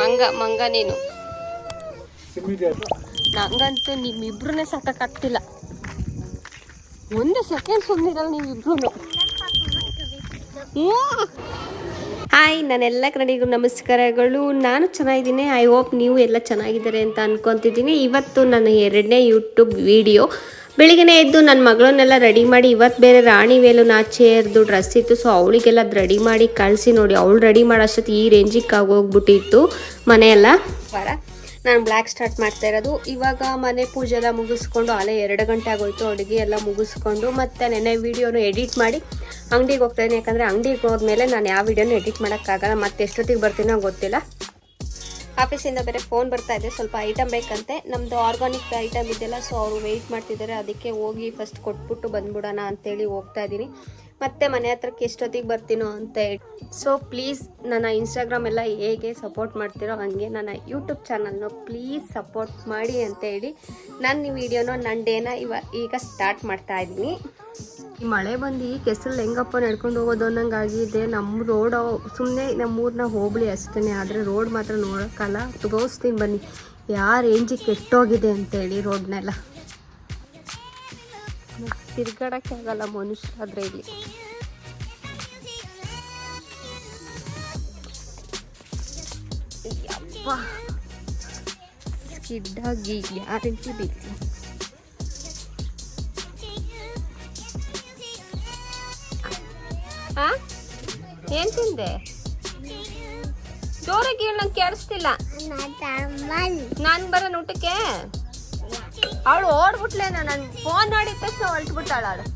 ಮಂಗ ಮಂಗ ನೀನು. ನಂಗಂತೂ ನಿಮ್ಮಿಬ್ರನ್ನೇ ಸಾಕಾಗ್ತಿಲ್ಲ. ಒಂದು ಸೆಕೆಂಡ್ ಸುಮ್ಮನಿರಲ್ಲ ನೀವಿಬ್ರು ಹಾಯ್ ನಾನೆಲ್ಲ ಕನ್ನಡಿಗರು ನಮಸ್ಕಾರಗಳು. ನಾನು ಚೆನ್ನಾಗಿದ್ದೀನಿ. ಐ ಹೋಪ್ ನೀವು ಎಲ್ಲ ಚೆನ್ನಾಗಿದ್ದಾರೆ ಅಂತ ಅನ್ಕೊತಿದ್ದೀನಿ. ಇವತ್ತು ನನ್ನ ಎರಡನೇ ಯೂಟ್ಯೂಬ್ ವಿಡಿಯೋ ಬೆಳಿಗ್ಗೆ ಎದ್ದು ನನ್ನ ಮಗಳನ್ನೆಲ್ಲ ರೆಡಿ ಮಾಡಿ ಇವತ್ತು ಬೇರೆ ರಾಣಿ ವೇಲು ನಾಚೆಯರ್ದು ಡ್ರೆಸ್ ಇತ್ತು ಸೊ ಅವಳಿಗೆಲ್ಲ ರೆಡಿ ಮಾಡಿ ಕಳಿಸಿ ನೋಡಿ. ಅವಳು ರೆಡಿ ಮಾಡೋಷ್ಟೊತ್ತು ಈ ರೇಂಜಿಗೆ ಆಗೋಗ್ಬಿಟ್ಟಿತ್ತು ಮನೆಯೆಲ್ಲ. ವಾರ ನಾನು ಬ್ಲ್ಯಾಕ್ ಸ್ಟಾರ್ಟ್ ಮಾಡ್ತಾ ಇರೋದು. ಇವಾಗ ಮನೆ ಪೂಜೆ ಎಲ್ಲ ಮುಗಿಸ್ಕೊಂಡು ಅಲ್ಲೇ ಎರಡು ಗಂಟೆ ಆಗೋಯ್ತು, ಅಡುಗೆ ಎಲ್ಲ ಮುಗಿಸ್ಕೊಂಡು ಮತ್ತು ನೆನೆ ವೀಡಿಯೋನು ಎಡಿಟ್ ಮಾಡಿ ಅಂಗಡಿಗೆ ಹೋಗ್ತಾಯಿದ್ದೀನಿ ಯಾಕಂದರೆ ಅಂಗಡಿಗೆ ಹೋದ್ಮೇಲೆ ನಾನು ಯಾವ ವೀಡಿಯೋನು ಎಡಿಟ್ ಮಾಡೋಕ್ಕಾಗಲ್ಲ. ಮತ್ತೆ ಎಷ್ಟೊತ್ತಿಗೆ ಬರ್ತೀನೋ ಗೊತ್ತಿಲ್ಲ. ಆಫೀಸಿಂದ ಬೇರೆ ಫೋನ್ ಬರ್ತಾ ಇದೆ, ಸ್ವಲ್ಪ ಐಟಮ್ ಬೇಕಂತೆ. ನಮ್ಮದು ಆರ್ಗಾನಿಕ್ ಐಟಮ್ ಇದೆಯಲ್ಲ ಸೊ ಅವರು ವೆಯ್ಟ್ ಮಾಡ್ತಿದ್ದಾರೆ. ಅದಕ್ಕೆ ಹೋಗಿ ಫಸ್ಟ್ ಕೊಟ್ಬಿಟ್ಟು ಬಂದ್ಬಿಡೋಣ ಅಂತೇಳಿ ಹೋಗ್ತಾ ಇದ್ದೀನಿ ಮತ್ತೆ ಮನೆ ಹತ್ರಕ್ಕೆ ಎಷ್ಟೊತ್ತಿಗೆ ಬರ್ತೀನೋ ಅಂತ ಹೇಳಿ. ಸೊ ಪ್ಲೀಸ್ ನನ್ನ ಇನ್ಸ್ಟಾಗ್ರಾಮ್ ಎಲ್ಲ ಹೇಗೆ ಸಪೋರ್ಟ್ ಮಾಡ್ತಿರೋ ಹಂಗೆ ನನ್ನ ಯೂಟ್ಯೂಬ್ ಚಾನಲ್ನ ಪ್ಲೀಸ್ ಸಪೋರ್ಟ್ ಮಾಡಿ ಅಂತ ಹೇಳಿ. ನಾನು ಈ ವಿಡಿಯೋನ ನನ್ನ ಡೇನ ಇವ ಈಗ ಸ್ಟಾರ್ಟ್ ಮಾಡ್ತಾ ಇದ್ದೀನಿ ಈ ಮಳೆ ಬಂದು ಈ ಕೆಸರಲ್ಲಿ ಹೆಂಗಪ್ಪ ನಡ್ಕೊಂಡು ಹೋಗೋದು ಅನ್ನಂಗೆ ಆಗಿದೆ ನಮ್ಮ ರೋಡ್ ಸುಮ್ಮನೆ ನಮ್ಮೂರನ್ನ ಹೋಗ್ಲಿ ಅಷ್ಟೇ ಆದರೆ ರೋಡ್ ಮಾತ್ರ ನೋಡೋಕ್ಕಲ್ಲ. ತೋರಿಸ್ತೀನಿ ಬನ್ನಿ. ಯಾವ ರೇಂಜಿಗೆ ಕೆಟ್ಟೋಗಿದೆ ಅಂತೇಳಿ ರೋಡ್ನೆಲ್ಲ ತಿರ್ಗಾಡಕ್ಕೆ ಆಗಲ್ಲ ಮನುಷ್ಯರಾದ್ರೆ ಇಲ್ಲಿ. ಯಪ್ಪ. ಸ್ಕಿಡ್ಡಾಗಿ ಗ್ಯಾರಂಟಿ ಬೇಕು. ಏನ್ ತಿಂದೆ ಜೋರಾಗಿ ಹೇಳು ನಂಗೆ ಕೇಳಿಸ್ತಿಲ್ಲ. ನಾನು ಬರೋಣ ಊಟಕ್ಕೆ? ಅವಳು ಓಡ್ಬಿಟ್ಲೆ ನಾನು ಫೋನ್ ಮಾಡಿದ ತಕ್ಷಣ ಹೊಲ್ಟ್ಬಿಟ್ಟಾಳ ಅವಳು.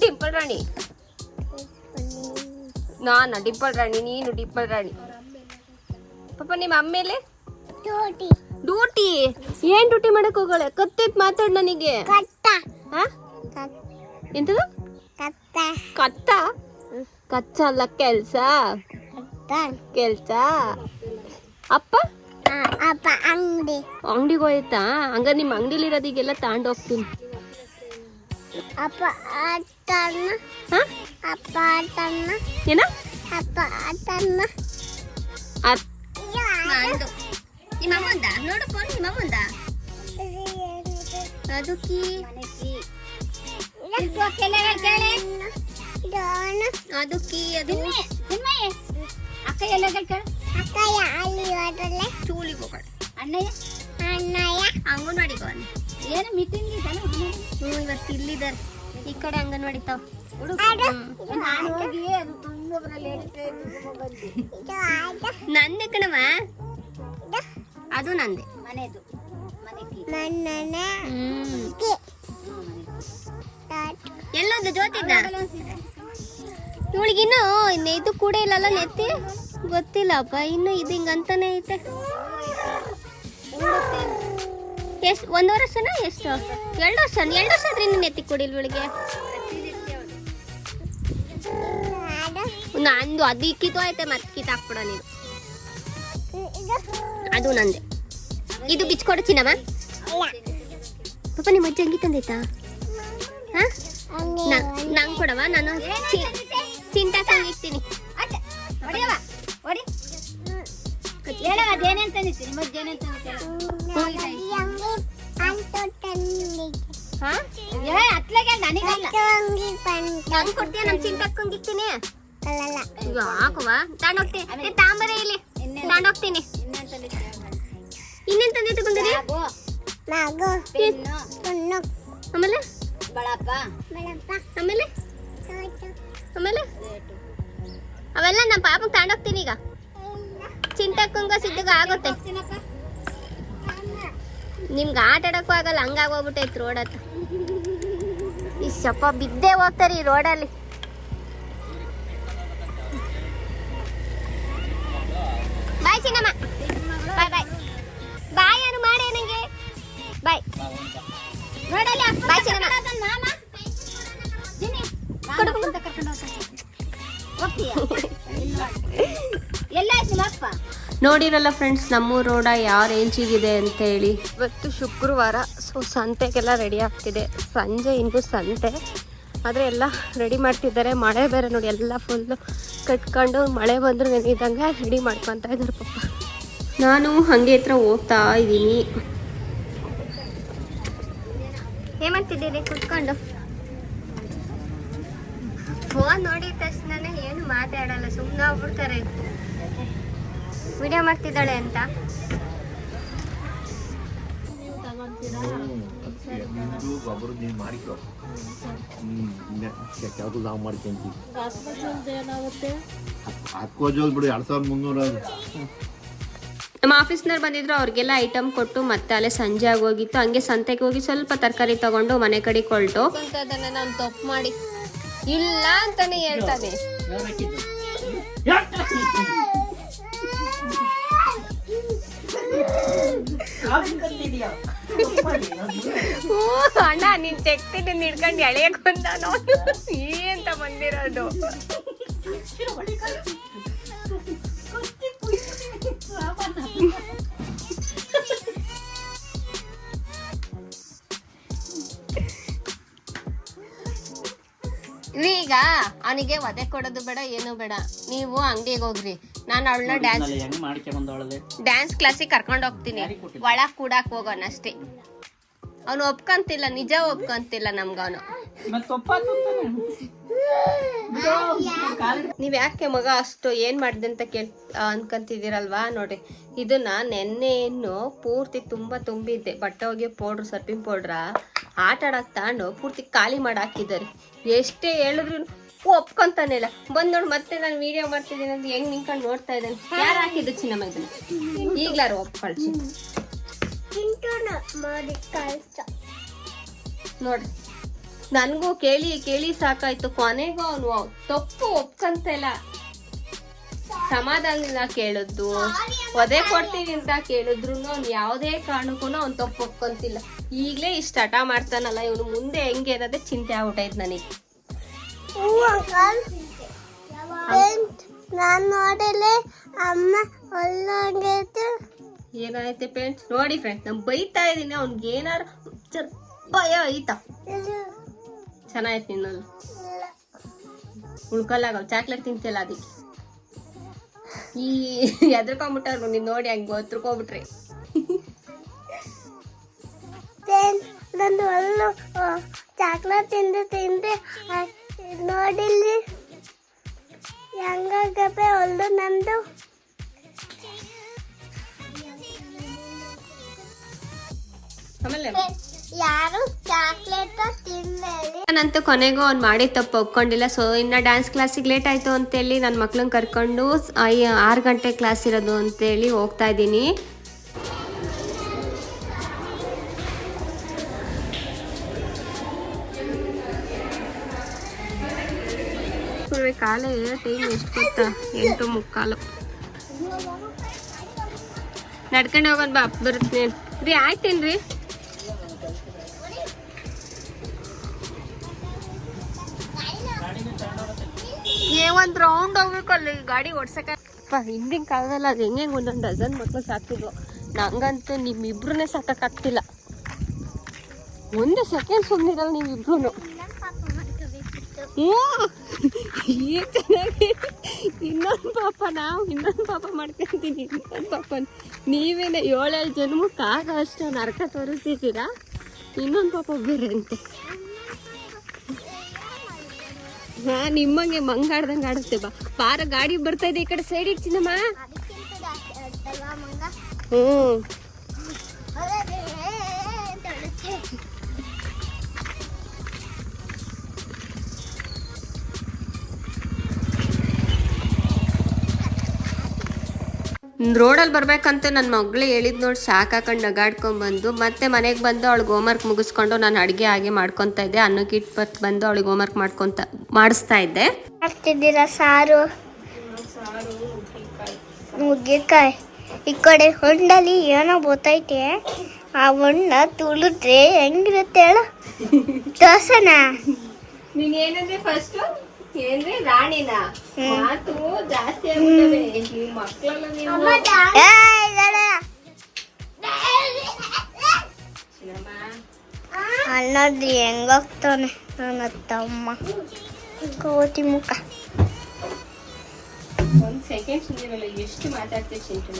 ಡಿಂಪಲ್ ರಾಣಿ. ನಾನ? ಡಿಂಪಲ್ ರಾಣಿ, ನೀನು ಡಿಂಪಲ್ ರಾಣಿ. ಪಾಪ ನಿಮ್ಮ ಅಮ್ಮೇಲೆ ಡ್ಯೂಟಿ. ಏನ್ ಡ್ಯೂಟಿ ಮಾಡಕ್ ಹೋಗೋಳೆ ಕತ್ತಿತ್ ಮಾತಾಡ್ ನನಗೆ. ಹಾ ಎಂತದು? ಕತ್ತ. ಕಚ್ಚ ಅಲ್ಲ ಕೆಲ್ಸ. ಕೆಲ್ಸ. ಅಪ್ಪ? ಅಪ್ಪ ಅಂಗಡಿ. ಅಂಗಡಿಗೆ ಹೋಯ್ತಾ? ಹಂಗ ನಿಮ್ಮ ಅಂಗಡಿಲಿ ಇರೋದಿಗೆಲ್ಲ ತಾಂಡ್ ಹೋಗ್ತೀನಿ. ಅಪ್ಪ ಹಾ ಅಪ್ಪ ಆಟನ ಏನ? ಅಪ್ಪ ಆ ಅತ್ ನಿಮ್ಮ ಅಮ್ಮಂದ ನೋಡು ಫೋನ್ ನಿಮ್ಮ ಅಮ್ಮಂದ ಅದು ಕೀ ಅದು ಕೀ ಅದು ಅಕ್ಕ ಎಲ್ಲ ಅಕ್ಕ ಅಲ್ಲಿ ಹೋದಲ್ಲ ಚೂಲಿಗೆ ಹೋಗೋಣ ಅಣ್ಣಯ್ಯ ಅಣ್ಣಯ್ಯ ಅಂಗನವಾಡಿಗೆ ಹೋಗೋಣ ಏನು ಮೀಟಿಂಗ್ ಇದಲ್ಲ ಹ್ಞೂ ಇವತ್ತು ಇಲ್ಲಿದ್ದಾರೆ ಈ ಕಡೆ ಅಂಗನವಾಡಿ ತಾವ್ ನಾನು ಹೋಗಿ ಅದು ತುಂಬ ಲೇಟ್ ನಂದೆ ಕಣವ ಅದು ನಂದೆ. ಮನೆದು. ಎಲ್ಲೊಂದು ಜೋತಿದ್ದ ಇವಳಿಗಿನ್ನು ಇನ್ನು ಇದು ಕೂಡ ಇಲ್ಲಲ್ಲ ನೆತ್ತಿ? ಗೊತ್ತಿಲ್ಲಪ್ಪ ಇನ್ನು ಇದು ಹಿಂಗಂತಾನೆ ಐತೆ. ಎಷ್ಟು ಒಂದು ವರ್ಷನ ಎಷ್ಟು? ಎರಡು ವರ್ಷ ಎರಡು ವರ್ಷ ಆದ್ರೆ ಇನ್ನು ನೆತ್ತಿ ಕೊಡಿಲ್ ಇವಳಿಗೆ? ನಂದು ಅದು ಇಕ್ಕಿತು ಆಯ್ತೆ ಮತ್ತೆ ಕಿತ್ತಾಕ್ಬಿಡ ನೀನು. ಅದು ನಂದೆ. ಇದು ಬಿಚ್ಕೊಡು ಚಿನ್ನಮ್ಮ ಪಾಪ ನಿಮ್ಮ ಅಜ್ಜಿ ಅಂಗಿ ತಂದೈತಾ? ಹಾ? ನಂಗೆ ಕೊಡವ ನಾನು ಚಿಂತಾ ತಂದಿರ್ತೀನಿ ಹೊಡಿ. ಹೇಳವ ಅದೇನೇನ್ ತಂದಿತ್ತು? ಇಲ್ಲಿ. ಅದೇನೇನ್ ಬಂದಿರಿ ಆಮೇಲೆ? ಬಳಪ್ಪ ಆಮೇಲೆ? ಆಮೇಲೆ? ಅವೆಲ್ಲ ನಮ್ಮ ಪಾಪಗೆ ತಗೊಂಡೋಗ್ತೀನಿ ಈಗ. ಚಿಂತಾಕ್ಕಂಗ ಸಿದ್ಧಗ ಆಗುತ್ತೆ. ನಿಮ್ಗೆ ಆಟ ಆಡಕ್ಕೂ ಆಗಲ್ಲ ಹಂಗಾಗೋಗ್ಬಿಟ್ಟೈತೆ ರೋಡ್ ಹತ್ರ. ಇಷ್ಟಪ್ಪ ಬಿದ್ದೇ ಹೋಗ್ತಾರೆ ಈ ರೋಡಲ್ಲಿ ಬಾಯ್ ಚಿನ್ನಮ್ಮ. ನೋಡಿರಲ್ಲ ಫ್ರೆಂಡ್ಸ್ ನಮ್ಮ ರೋಡ ಯಾವ ರೇಂಜಿಗಿದೆ ಅಂತ ಹೇಳಿ. ಇವತ್ತು ಶುಕ್ರವಾರ ಸೊ ಸಂತೆಗೆಲ್ಲ ರೆಡಿ ಆಗ್ತಿದೆ. ಸಂಜೆ ಇಂದು ಸಂತೆ. ಆದರೆ ಎಲ್ಲ ರೆಡಿ ಮಾಡ್ತಿದ್ದಾರೆ. ಮಳೆ ಬೇರೆ ನೋಡಿ ಎಲ್ಲ ಫುಲ್ಲು ಕಟ್ಕೊಂಡು ಮಳೆ ಬಂದರೂ ನೆನೆದಂಗೆ ರೆಡಿ ಮಾಡ್ಕೊತಾ ಇದ್ದಾರೆ ಪಪ್ಪ ನಾನು ಹಾಗೆ ಹತ್ರ ಹೋಗ್ತಾ ಇದ್ದೀನಿ. ಏಮಂತಿದ್ದೀರಿ ಕುತ್ಕೊಂಡು. ಫೋನ್ ನೋಡಿದ ತಕ್ಷಣ ಏನು ಮಾತಾಡಲ್ಲ ಸುಮ್ಮನೆ ಹೋಗ್ಬಿಡ್ತಾರೆ. ವಿಡಿಯೋ ಮಾಡ್ತಿದ್ದಾಳೆ ಅಂತ. ನಾವು ಮಾಡ್ಕೊಂತೀವಿ ಆ ಜೋಲ್ ಬಿಡು ಎರಡು ಸಾವಿರದ ಮುನ್ನೂರ ನಮ್ಮ ಆಫೀಸ್ನವ್ರು ಬಂದಿದ್ರು ಅವ್ರಿಗೆಲ್ಲ ಐಟಮ್ ಕೊಟ್ಟು ಮತ್ತೆ ಅಲ್ಲೇ ಸಂಜೆ ಆಗೋಗಿತ್ತು. ಹಂಗೆ ಸಂತೆಗೆ ಹೋಗಿ ಸ್ವಲ್ಪ ತರಕಾರಿ ತಗೊಂಡು ಮನೆ ಕಡೆ ಕೊಲ್ಟು. ನಾನು ತಪ್ಪು ಮಾಡಿ. ಇಲ್ಲ ಅಂತಾನೆ ಹೇಳ್ತಾನೆ. ಹ್ಞೂ, ಅಣ್ಣ ನೀನ್ ತೆಗ್ತೀನಿ ಹಿಡ್ಕೊಂಡು ಎಳೆಯಕ್ ಬಂದ ಏನು ಅಂತ ಬಂದಿರೋದು. ಈಗ ಅವನಿಗೆ ವಧೆ ಕೊಡೋದು ಬೇಡ ಏನು ಬೇಡ. ನೀವು ಅಂಗಡಿಗೆ ಹೋಗ್ರಿ. ನಾನು ಅವಳನ್ನ ಡ್ಯಾನ್ಸ್ ಹೆಂಗ್ ಡ್ಯಾನ್ಸ್ ಕ್ಲಾಸಿಗೆ ಕರ್ಕೊಂಡು ಹೋಗ್ತೀನಿ. ಒಳಗ್ ಕೂಡಕ್ ಹೋಗೋಣ ಅಷ್ಟೇ. ಅವನು ಒಪ್ಕೊಂತಿಲ್ಲ ನಿಜ ಒಪ್ಕೊಂತಿಲ್ಲ ನಮ್ಗವನು ನೀವ್ ಯಾಕೆ ಮಗ ಅಷ್ಟು ಏನ್ ಮಾಡಿದೆ ಅಂತ ಕೇಳ್ ಅನ್ಕೊಂತಿದ್ದೀರಲ್ವಾ? ನೋಡಿ ಇದನ್ನ ನೆನ್ನೆಯನ್ನು ಪೂರ್ತಿ ತುಂಬಾ ತುಂಬಿದ್ದೆ. ಬಟ್ಟೆ ಹೋಗಿ ಪೌಡ್ರ್ ಸರ್ಪಿಂಗ್ ಪೌಡ್ರ ಆಟ ಆಡಕ್ ತಗೊಂಡು ಪೂರ್ತಿ ಖಾಲಿ ಮಾಡಿ ಹಾಕಿದ್ದಾರೆ ಎಷ್ಟೇ ಹೇಳಿದ್ರು ಒಪ್ಕೊಂತಾನೆ ಇಲ್ಲ ಬಂದ್ ನೋಡ್ ಮತ್ತೆ ನಾನು ವಿಡಿಯೋ ಮಾಡ್ತಿದ್ದೀನಿ ಅಂತ ಹೆಂಗ್ ನಿಂತ್ಕೊಂಡು ನೋಡ್ತಾ ಇದ್ದಾನೆ. ಯಾರು ಹಾಕಿದ್ದು ಚಿನ್ನಮ್ಮ ಇದನ್ನ ಈಗ್ಲಾರು ಒಪ್ಕೊಳ್ಸಿ. ನೋಡ್ರಿ ನನಗೂ ಕೇಳಿ ಕೇಳಿ ಸಾಕಾಯ್ತು. ಕೊನೆಗೂ ಅವನು ತಪ್ಪು ಒಪ್ಕೊಂತ ಇಲ್ಲ. ಸಮಾಧಾನದಿಂದ ಕೇಳಿದ್ದು ಒದೆ ಕೊಡ್ತೀನಿ ಅಂತ ಕೇಳಿದ್ರು ಅವ್ನು ಯಾವುದೇ ಕಾರಣಕ್ಕೂ ಅವ್ನು ತಪ್ಪು ಒಪ್ಕೊಂತಿಲ್ಲ. ಈಗಲೇ ಇಷ್ಟು ಹಠ ಮಾಡ್ತಾನಲ್ಲ ಇವನು ಮುಂದೆ ಹೆಂಗೆ ಏನಾದ್ರೆ ಚಿಂತೆ ಆಗ್ಬಿಟ್ಟೈತೆ ನನಗೆ. ನಾನು ನೋಡಲೆ ಅಮ್ಮ ಒಳ್ಳಂಗೈತೆ. ಏನಾಯ್ತೆ ಫ್ರೆಂಡ್ಸ್ ನೋಡಿ ಫ್ರೆಂಡ್ಸ್ ನಾನು ಬೈತಾ ಇದ್ದೀನಿ ಅವ್ನಿಗೆ ಏನಾರು ಭಯ ಐತಾ. ಚೆನ್ನಾಗೈತೆ ನಿನ್ನಲ್ಲಿ ಉಳ್ಕೊಲ್ಲಾಗ ಚಾಕ್ಲೇಟ್ ತಿಂತಿಲ್ಲ ಅದಕ್ಕೆ. ಈ ಎದ್ರಕೊಂಬಿಟ್ಟವ್ರು ನೀನ್ ನೋಡಿ ಹಂಗೆ ಒತ್ರುಕೊಂಬಿಟ್ರಿ ನಂದು ಒಳ್ಳು ಚಾಕ್ಲೇಟ್ ತಿಂದು ತಿಂದು ಆ, ನೋಡಿಲ್ಲಿ ಹೆಂಗಾಗತ್ತೆ ಒಳ್ಳು ನಂದು ಆಮೇಲೆ ಯಾರು ಚಾಕ್ಲೇಟ್ ತಿನ್ನಲಿ ನಾನಂತೂ ಕೊನೆಗೂ ಅವ್ನು ಮಾಡಿ ತಪ್ಪು ಒಪ್ಕೊಂಡಿಲ್ಲ. ಸೊ ಇನ್ನು ಡ್ಯಾನ್ಸ್ ಕ್ಲಾಸಿಗೆ ಲೇಟ್ ಆಯಿತು ಅಂತೇಳಿ ನನ್ನ ಮಕ್ಳನ್ನ ಕರ್ಕೊಂಡು ಆರು ಗಂಟೆ ಕ್ಲಾಸ್ ಇರೋದು ಅಂತೇಳಿ ಹೋಗ್ತಾ ಇದ್ದೀನಿ. ಕಾಲೇ ಟೈಮ್ ಎಷ್ಟು ಗೊತ್ತಾ? ಎಂಟು ಮುಕ್ಕಾಲು. ನಡ್ಕೊಂಡು ಹೋಗೋಣ ಬಾ ಬರುತ್ತೆ ರೀ, ಆಯ್ತೇನ್ರಿ? ಏ ಒಂದ್ ರೌಂಡ್ ಹೋಗ್ಬೇಕಲ್ಲ ಅಲ್ಲಿ ಗಾಡಿ ಓಡ್ಸಕ ಹಿಂದಿನ ಕಾಲದಲ್ಲಿ ಅದು ಹೆಂಗೆ ಒಂದೊಂದು ಡಜನ್ ಮಕ್ಳು ಸಾಕಿದ್ರು ನಂಗಂತೂ ನಿಮ್ಮಿಬ್ರನ್ನೇ ಸಾಕಾಗ್ತಿಲ್ಲ ಒಂದು ಸೆಕೆಂಡ್ ಸುಮ್ಮನಿರಲ್ಲ ನೀವಿಬ್ರು ಚೆನ್ನಾಗಿ ಇನ್ನೊಂದು ಪಾಪ ನಾವು ಇನ್ನೊಂದು ಪಾಪ ಮಾಡ್ಕೊಂತೀನಿ, ಇನ್ನೊಂದು ಪಾಪ ನೀವೇನೇ ಏಳೇಳು ಜನ್ಮಕ್ಕೆ ಆಗ ಅಷ್ಟು ನರಕ ತೋರಿಸ್ತಿದ್ದೀರಾ? ಇನ್ನೊಂದು ಪಾಪ ಬೇರೆ ಅಂತೆ. ಹಾ ನಿಮ್ಮಂಗೆ ಮಂಗಾಡ್ದಂಗೆ ಆಡುತ್ತೆ ಬಾ. ಪಾರ ಗಾಡಿ ಬರ್ತಾ ಇದೆ ಈ ಕಡೆ ಸೈಡ್ ಇಡ್ತೀನಮ್ಮ. ಹ್ಞೂ ರೋಡಲ್ಲಿ ಬರ್ಬೇಕಂತ ನನ್ನ ಮಗಳು ಹೇಳಿದ್ ನೋಡಿ ಸಾಕಾಕೊಂಡು ಹಾಕೊಂಡು ನಗಾಡ್ಕೊಂಡ್ಬಂದು ಮತ್ತೆ ಮನೆಗೆ ಬಂದು ಅವಳಿಗೆ ಹೋಮ್ವರ್ಕ್ ಮುಗಿಸ್ಕೊಂಡು ನಾನು ಅಡುಗೆ ಹಾಗೆ ಮಾಡ್ಕೊತಾ ಇದ್ದೆ. ಅನ್ನಕ್ಕೆ ಇಟ್ಟು ಬಂದು ಅವಳಿಗೆ ಹೋಮ್ವರ್ಕ್ ಮಾಡ್ಕೊತ ಮಾಡಿಸ್ತಾ ಇದ್ದೆ. ಹಾಕ್ತಿದ್ದೀರಾ ಸಾರು? ನುಗ್ಗೆಕಾಯಿ. ಈ ಕಡೆ ಹೊಂಡಲ್ಲಿ ಏನೋ ಗೊತ್ತೈತೆ ಆ ಹೊಂಡ ತುಳಿದ್ರೆ ಹೆಂಗಿರುತ್ತೆ ಹೇಳು. ದೋಸೆನಾ ನೀನ್ ಏನಂದ್ರೆ ಫಸ್ಟ್ ಏನ್ರಿ ರಾಣಿನ? ಮಾತು ಜಾಸ್ತಿ ಆಗ್ಬಿಟ್ಟವೆ ನೀವು ಹೆಂಗಾಗ್ತಾನೆ ನನ್ನ ತಮ್ಮ. ಕೋತಿ ಮುಖ. ಒಂದು ಸೆಕೆಂಡ್ ಸುಮ್ಮನೆ ಎಷ್ಟು ಮಾತಾಡ್ತೀವಿ ಚಿಂಟು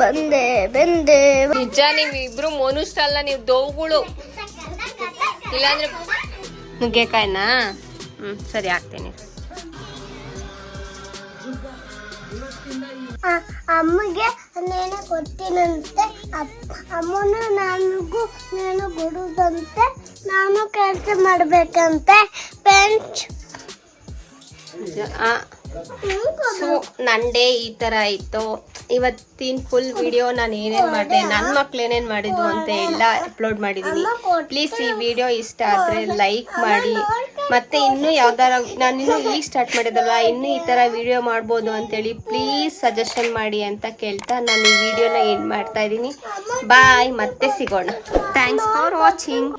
ಬಂದೆ ಬಂದೆ. ನಿಜ ನೀವ್ ಇಬ್ರು ಮನುಷ್ಯ ಅಲ್ಲ ನೀವು ದೋವುಗಳು. ಇಲ್ಲಾಂದ್ರೆ ನುಗ್ಗೆಕಾಯಿನಾ? ಹ್ಮ್ ಸರಿ ಹಾಕ್ತೀನಿ. ಅಮ್ಮಗೆ ನೇಣೆ ಕೊಡ್ತೀನಂತೆ ಅಮ್ಮನು ನನಗೂ ನೇಣು ಕೊಡುದಂತೆ. ನಾನು ಕೆಲಸ ಮಾಡ್ಬೇಕಂತೆ. ಪೆಂಚ್ ನಂದೇ ಈ ತರ ಇತ್ತು. ಇವತ್ತಿನ ಫುಲ್ ವಿಡಿಯೋ ನಾನು ಏನೇನ್ ಮಾಡಿದೆ ನನ್ನ ಮಕ್ಳು ಏನೇನು ಮಾಡಿದ್ವು ಅಂತ ಎಲ್ಲ ಅಪ್ಲೋಡ್ ಮಾಡಿದೀನಿ. ಪ್ಲೀಸ್ ಈ ವಿಡಿಯೋ ಇಷ್ಟ ಆದ್ರೆ ಲೈಕ್ ಮಾಡಿ. ಮತ್ತೆ ಇನ್ನೂ ಯಾವ್ದಾರ, ನಾನು ಇನ್ನೂ ಈಗ ಸ್ಟಾರ್ಟ್ ಮಾಡಿದಲ್ವ? ಇನ್ನೂ ಈ ತರ ವಿಡಿಯೋ ಮಾಡ್ಬೋದು ಅಂತೇಳಿ ಪ್ಲೀಸ್ ಸಜೆಷನ್ ಮಾಡಿ ಅಂತ ಕೇಳ್ತಾ ನಾನು ಈ ವಿಡಿಯೋನ ಏನ್ ಮಾಡ್ತಾ ಇದ್ದೀನಿ ಬಾಯ್ ಮತ್ತೆ ಸಿಗೋಣ. Thanks for watching